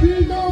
do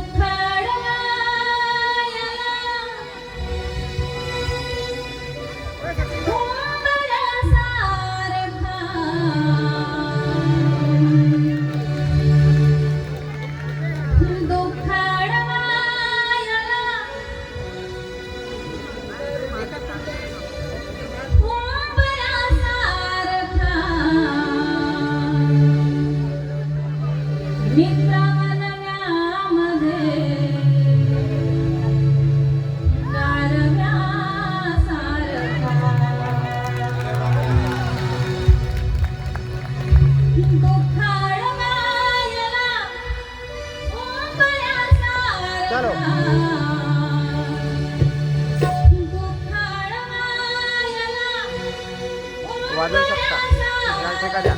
চলো বাজার সপ্তাহ ঠিক আছে।